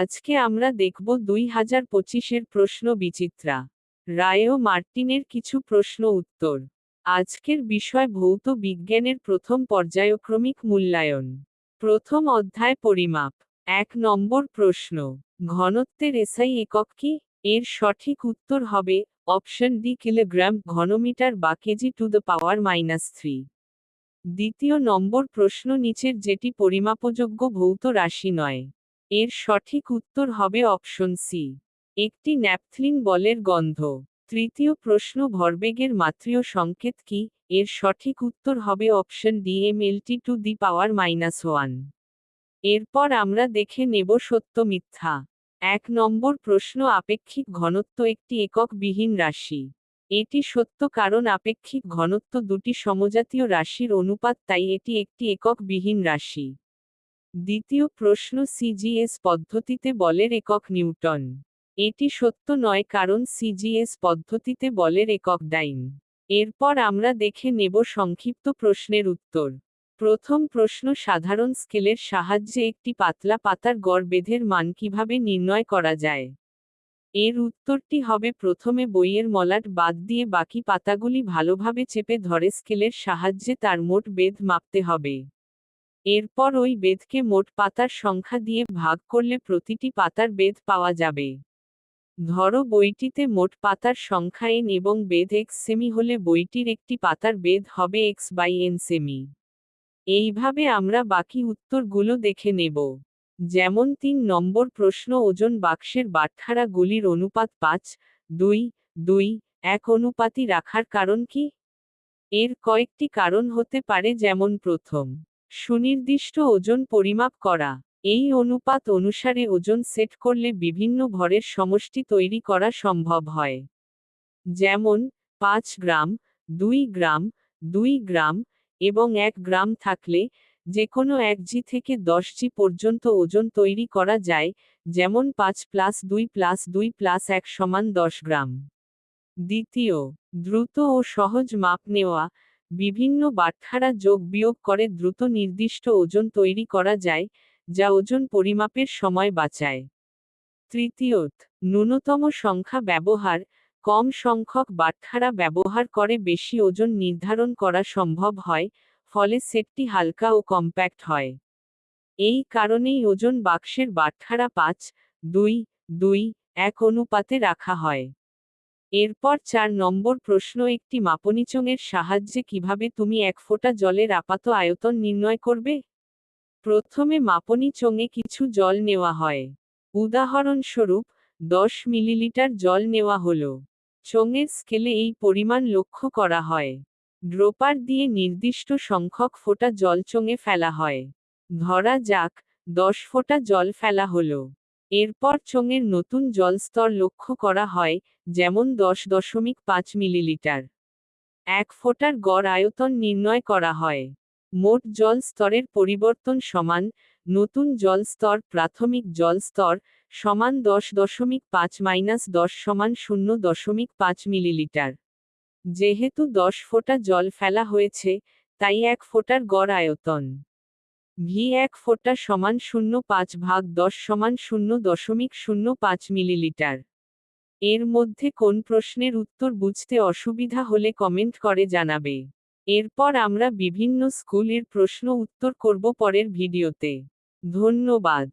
আজকে আমরা দেখব দুই হাজার পঁচিশের প্রশ্ন বিচিত্রা। রায় ও মার্টিনের কিছু প্রশ্ন উত্তর। আজকের বিষয় ভৌত বিজ্ঞানের প্রথম পর্যায়ক্রমিক মূল্যায়ন। প্রথম অধ্যায় পরিমাপ। এক নম্বর প্রশ্ন, ঘনত্বের এসআই একক কি? এর সঠিক উত্তর হবে অপশন ডি কিলোগ্রাম ঘনমিটার বা KG to the power minus three. দ্বিতীয় নম্বর প্রশ্ন, নিচের যেটি পরিমাপযোগ্য ভৌত রাশি নয়। এর সঠিক উত্তর হবে অপশন সি একটি ন্যাপথলিন বলের গন্ধ। তৃতীয় প্রশ্ন ভরবেগের মাত্রীয় সংকেত কি? এর সঠিক উত্তর হবে option D M LT to the power minus one এরপর আমরা দেখে নেব সত্য মিথ্যা। এক নম্বর প্রশ্ন আপেক্ষিক ঘনত্ব একটি একক বিহীন রাশি। এটি সত্য কারণ আপেক্ষিক ঘনত্ব দুটি সমজাতীয় রাশির অনুপাত, তাই এটি একটি একক বিহীন রাশি। দ্বিতীয় প্রশ্ন সিজিএস পদ্ধতিতে বলের একক নিউটন। এটি সত্য নয় কারণ সিজিএস পদ্ধতিতে বলের একক ডাইন। এরপর আমরা দেখে নেব সংক্ষিপ্ত প্রশ্নের উত্তর। প্রথম প্রশ্ন, সাধারণ স্কেলের সাহায্যে একটি পাতলা পাতার গড় বেধের মান কীভাবে নির্ণয় করা যায়? এর উত্তরটি হবে, প্রথমে বইয়ের মলাট বাদ দিয়ে বাকি পাতাগুলি ভালোভাবে চেপে ধরে স্কেলের সাহায্যে তার মোট বেধ মাপতে হবে। এরপর ওই বেদকে মোট পাতার সংখ্যা দিয়ে ভাগ করলে প্রতিটি পাতার বেদ পাওয়া যাবে। ধরো বইটিতে মোট পাতার সংখ্যা এন এবং বেদ এক্স সেমি হলে বইটির একটি পাতার বেদ হবে এক্স বাই এন সেমি এইভাবে আমরা বাকি উত্তরগুলো দেখে নেব। যেমন তিন নম্বর প্রশ্ন, ওজন বাক্সের বাটখারা গুলির অনুপাত পাঁচ, দুই দুই, এক অনুপাতই রাখার কারণ কি? এর কয়েকটি কারণ হতে পারে যেমন প্রথম সুনির্দিষ্ট ওজন পরিমাপ করা। এই অনুপাত অনুসারে ওজন সেট করলে বিভিন্ন ভরের সমষ্টি তৈরি করা সম্ভব হয়। যেমন, পাঁচ গ্রাম, দুই গ্রাম দুই গ্রাম এবং এক গ্রাম থাকলে যে কোনো এক জি থেকে দশ জি পর্যন্ত ওজন তৈরি করা যায়, যেমন পাঁচ প্লাস দুই প্লাস দুই প্লাস এক সমান দশ গ্রাম। দ্বিতীয়, দ্রুত ও সহজ মাপ নেওয়া। বিভিন্ন বাটখারা যোগ বিয়োগ করে দ্রুত নির্দিষ্ট ওজন তৈরি করা যায়, যা ওজন পরিমাপের সময় বাঁচায়। তৃতীয়ত, ন্যূনতম সংখ্যা ব্যবহার, কম সংখ্যক বাটখারা ব্যবহার করে বেশি ওজন নির্ধারণ করা সম্ভব হয়, ফলে সেটটি হালকা ও কম্প্যাক্ট হয়। এই কারণেই ওজন বাক্সের বাটখারা পাঁচ, দুই দুই, এক অনুপাতে রাখা হয়। এরপর চার নম্বর প্রশ্ন, একটি মাপনিচঙের সাহায্যে কীভাবে তুমি এক ফোঁটা জলের আপাত আয়তন নির্ণয় করবে? প্রথমে মাপনি চোঙে কিছু জল নেওয়া হয়। উদাহরণস্বরূপ, দশ মিলিলিটার জল নেওয়া হল। চোঙের স্কেলে এই পরিমাণ লক্ষ্য করা হয়। ড্রোপার দিয়ে নির্দিষ্ট সংখ্যক ফোঁটা জল চোঙে ফেলা হয়। ধরা যাক, দশ ফোঁটা জল ফেলা হলো। এরপর চোঙের নতুন জল স্তর লক্ষ্য করা হয়, যেমন দশ দশমিক পাঁচ মিলিলিটার। এক ফোটার গড় আয়তন নির্ণয় করা হয়। মোট জল স্তরের পরিবর্তন সমান, নতুন জল স্তর প্রাথমিক জল স্তর সমান দশ দশমিক পাঁচ মাইনাস দশ সমান শূন্য দশমিক পাঁচ মিলিলিটার। যেহেতু দশ ফোঁটা জল ফেলা হয়েছে, তাই এক ফোঁটার গড় আয়তন। ভি এক ফোঁটা সমান শূন্য পাঁচ ভাগ দশ সমান শূন্য দশমিক শূন্য পাঁচ মিলিলিটার। এর মধ্যে কোন প্রশ্নের উত্তর বুঝতে অসুবিধা হলে কমেন্ট করে জানাবে। এরপর আমরা বিভিন্ন স্কুলের প্রশ্ন উত্তর করব পরের ভিডিওতে। ধন্যবাদ।